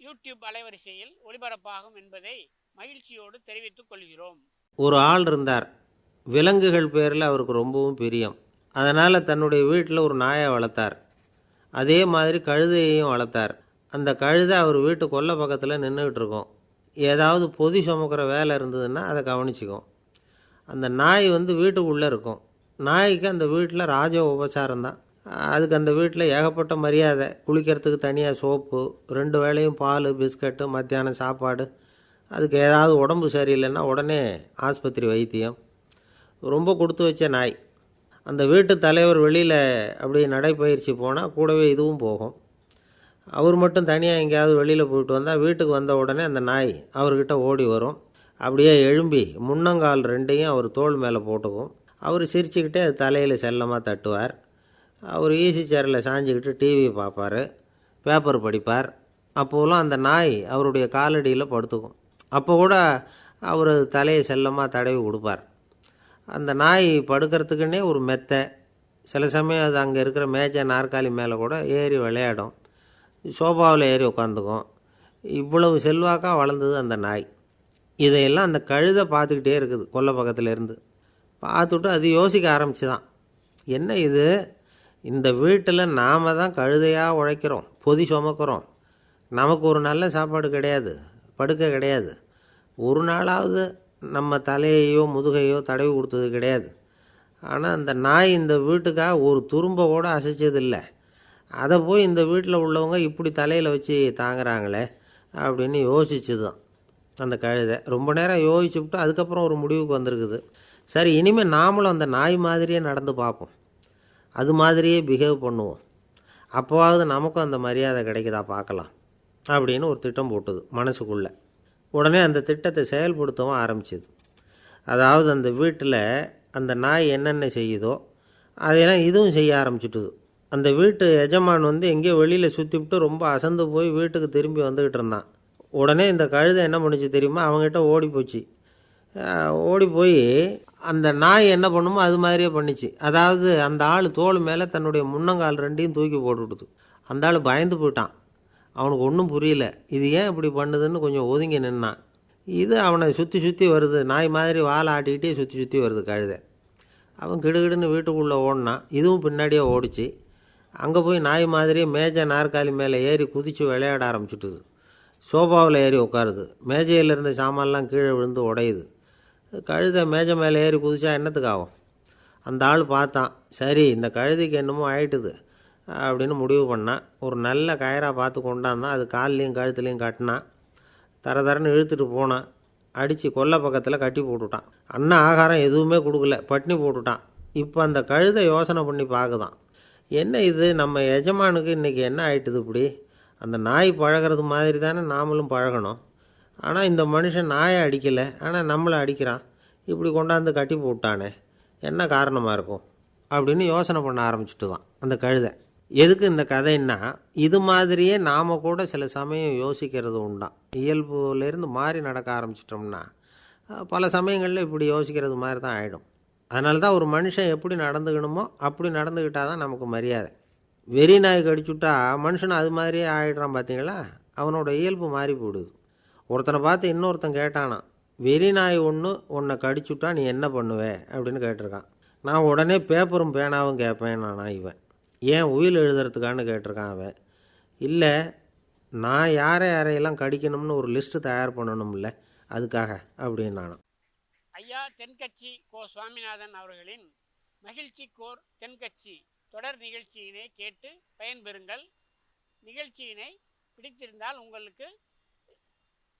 YouTube அலைவரிசையில் ஒளிபரப்பாகும் என்பதை மகிழ்ச்சியோடு தெரிவித்துக் கொள்கிறோம். ஒரு ஆள் இருந்தார். விலங்குகள் பேரில் அவருக்கு ரொம்பவும் பிரியம். அதனால் தன்னுடைய வீட்டில் ஒரு நாயை வளர்த்தார். அதே மாதிரி கழுதையையும் வளர்த்தார். அந்த கழுதை அவர் வீட்டு கொல்லை பக்கத்தில் நின்றுக்கிட்டு இருக்கும் ஏதாவது பொதி சுமக்கிற வேலை இருந்ததுன்னா அதை கவனிச்சிக்கும். அந்த நாய் வந்து வீட்டுக்குள்ளே இருக்கும். நாய்க்கு அந்த வீட்டில் ராஜ உபசாரம் தான் அதுக்கு அந்த வீட்டில் ஏகப்பட்ட மரியாதை. குளிக்கிறதுக்கு தனியாக சோப்பு ரெண்டு வேளையும் பால் பிஸ்கட்டு மத்தியானம் சாப்பாடு. அதுக்கு ஏதாவது உடம்பு சரியில்லைன்னா உடனே ஆஸ்பத்திரி வைத்தியம். ரொம்ப கொடுத்து வச்ச நாய். அந்த வீட்டு தலைவர் வெளியில் அப்படி நடைப்பயிற்சி போனால் கூடவே இதுவும் போகும். அவர் மட்டும் தனியாக எங்கேயாவது வெளியில் போயிட்டு வந்தால் வீட்டுக்கு வந்த உடனே அந்த நாய் அவர்கிட்ட ஓடி வரும். அப்படியே எழும்பி முன்னங்கால் ரெண்டையும் அவர் தோல் மேலே போட்டுக்கும். அவர் சிரிச்சுக்கிட்டே அது தலையில் செல்லமாக தட்டுவார். அவர் ஈசி சேரில் சாஞ்சிக்கிட்டு டிவி பார்ப்பார் பேப்பர் படிப்பார். அப்போலாம் அந்த நாய் அவருடைய காலடியில் படுத்துக்கும். அப்போ கூட அவர் தலையை செல்லமாக தடவி கொடுப்பார் அந்த நாய் படுக்கிறதுக்குன்னே ஒரு மெத்தை. சில சமயம் அது அங்கே இருக்கிற மேஜை நாற்காலி மேலே கூட ஏறி விளையாடும். சோஃபாவில் ஏறி உட்காந்துக்கும் இவ்வளவு செல்வாக்காக வளர்ந்தது அந்த நாய். இதையெல்லாம் அந்த கழுதை பார்த்துக்கிட்டே இருக்குது கொல்லை பக்கத்தில் இருந்து. பார்த்துட்டு அது யோசிக்க ஆரம்பிச்சு தான் என்ன இது? இந்த வீட்டில் நாம் தான் கழுதையாக உழைக்கிறோம் பொதி சுமக்கிறோம். நமக்கு ஒரு நல்ல சாப்பாடு கிடையாது படுக்கை கிடையாது. ஒரு நாளாவது நம்ம தலையையோ முதுகையோ தடவி கொடுத்தது கிடையாது. ஆனால் அந்த நாய் இந்த வீட்டுக்காக ஒரு துரும்ப கூட அசைச்சதில்லை. அதை போய் இந்த வீட்டில் உள்ளவங்க இப்படி தலையில் வச்சு தாங்குறாங்களே அப்படின்னு யோசிச்சு தான் அந்த கழுதை. ரொம்ப நேரம் யோசிச்சுவிட்டு அதுக்கப்புறம் ஒரு முடிவுக்கு வந்திருக்குது. சரி இனிமேல் நாமளும் அந்த நாய் மாதிரியே நடந்து பார்ப்போம். அது மாதிரியே பிஹேவ் பண்ணுவோம். அப்போவாவது நமக்கும் அந்த மரியாதை கிடைக்குதா பார்க்கலாம். அப்படின்னு ஒரு திட்டம் போட்டுது மனசுக்குள்ளே. உடனே அந்த திட்டத்தை செயல்படுத்தவும் ஆரம்பிச்சிது. அதாவது அந்த வீட்டில் அந்த நாய் என்னென்ன செய்யுதோ அதையெல்லாம் இதுவும் செய்ய ஆரம்பிச்சுட்டுது. அந்த வீட்டு எஜமான் வந்து எங்கேயோ வெளியில் சுற்றிவிட்டு ரொம்ப அசந்து போய் வீட்டுக்கு திரும்பி வந்துக்கிட்டு இருந்தான். உடனே இந்த கழுதை என்ன பண்ணுச்சு தெரியுமா? அவங்ககிட்ட ஓடி போச்சு ஓடி போய் அந்த நாய் என்ன பண்ணுமோ அது மாதிரியே பண்ணிச்சு. அதாவது அந்த ஆள் தோல் மேலே தன்னுடைய முன்னங்கால் ரெண்டையும் தூக்கி போட்டுவிடுது அந்த ஆள் பயந்து போயிட்டான். அவனுக்கு ஒன்றும் புரியல. இது ஏன் இப்படி பண்ணுதுன்னு கொஞ்சம் ஒதுங்கி நின்னான். இது அவனை சுற்றி சுற்றி வருது. நாய் மாதிரி வாழை ஆட்டிக்கிட்டே சுற்றி சுற்றி வருது கழுதை. அவன் கிடுகிடுன்னு வீட்டுக்குள்ளே ஓடினான். இதுவும் பின்னாடியே ஓடிச்சு. அங்கே போய் நாய் மாதிரி மேஜை நாற்காலி மேலே ஏறி குதித்து விளையாட ஆரம்பிச்சிட்டுது. சோஃபாவில் ஏறி உட்காருது மேஜையில் இருந்த சாமான்லாம் கீழே விழுந்து உடையுது. கழுதை மேஜை மேலே ஏறி குதிச்சா என்னத்துக்கு ஆகும் அந்த ஆள் பார்த்தான் சரி இந்த கழுதைக்கு என்னமோ ஆயிட்டுது அப்படின்னு முடிவு பண்ணான் ஒரு நல்ல கயராக பார்த்து கொண்டாந்தான் அது கால்லையும் கழுத்துலையும் கட்டினான் தர தரன்னு இழுத்துட்டு போனான் அடித்து கொல்லை பக்கத்தில் கட்டி போட்டுட்டான். அண்ணா ஆகாரம் எதுவுமே கொடுக்கல பட்னி போட்டுட்டான். இப்போ அந்த கழுதை யோசனை பண்ணி பார்க்குதான். என்ன இது நம்ம எஜமானுக்கு இன்றைக்கி என்ன ஆயிட்டுது இப்படி? அந்த நாய் பழகிறது மாதிரி தானே நாமளும் பழகணும். ஆனால் இந்த மனுஷன் நாயை அடிக்கலை ஆனால் நம்மளை அடிக்கிறான். இப்படி கொண்டாந்து கட்டி போட்டானே என்ன காரணமாக இருக்கும்? அப்படின்னு யோசனை பண்ண ஆரம்பிச்சுட்டு தான் அந்த கழுதை. எதுக்கு இந்த கதைன்னா இது மாதிரியே நாம் கூட சில சமயம் யோசிக்கிறது உண்டாம். இயல்புலேருந்து மாறி நடக்க ஆரம்பிச்சிட்டோம்னா பல சமயங்களில் இப்படி யோசிக்கிறது மாதிரி தான் ஆகிடும் அதனால தான் ஒரு மனுஷன் எப்படி நடந்துக்கணுமோ அப்படி நடந்துக்கிட்டால் தான் நமக்கு மரியாதை. வெறி நாய் கடிச்சுட்டா மனுஷன் அது மாதிரியே ஆகிடுறான் பார்த்தீங்களா அவனோட இயல்பு மாறி போடுது. ஒருத்தனை பார்த்து இன்னொருத்தன் கேட்டானான் வெறி நாய் ஒன்று உன்னை கடிச்சுட்டா நீ என்ன பண்ணுவே? அப்படின்னு கேட்டிருக்கான். நான் உடனே பேப்பரும் பேனாவும் கேட்பேன் நானா இவன்? ஏன் உயில் எழுதுறதுக்கான்னு கேட்டிருக்கான் அவன். இல்லை நான் யாரை யாரையெல்லாம் கடிக்கணும்னு ஒரு லிஸ்ட்டு தயார் பண்ணணும்ல அதுக்காக அப்படின்னு நானும் ஐயா தென்கட்சி கோ சுவாமிநாதன் அவர்களின் மகிழ்ச்சி கோர் தென்கட்சி தொடர் நிகழ்ச்சியினை கேட்டு பயன்பெறுங்கள். நிகழ்ச்சியினை பிடித்திருந்தால் உங்களுக்கு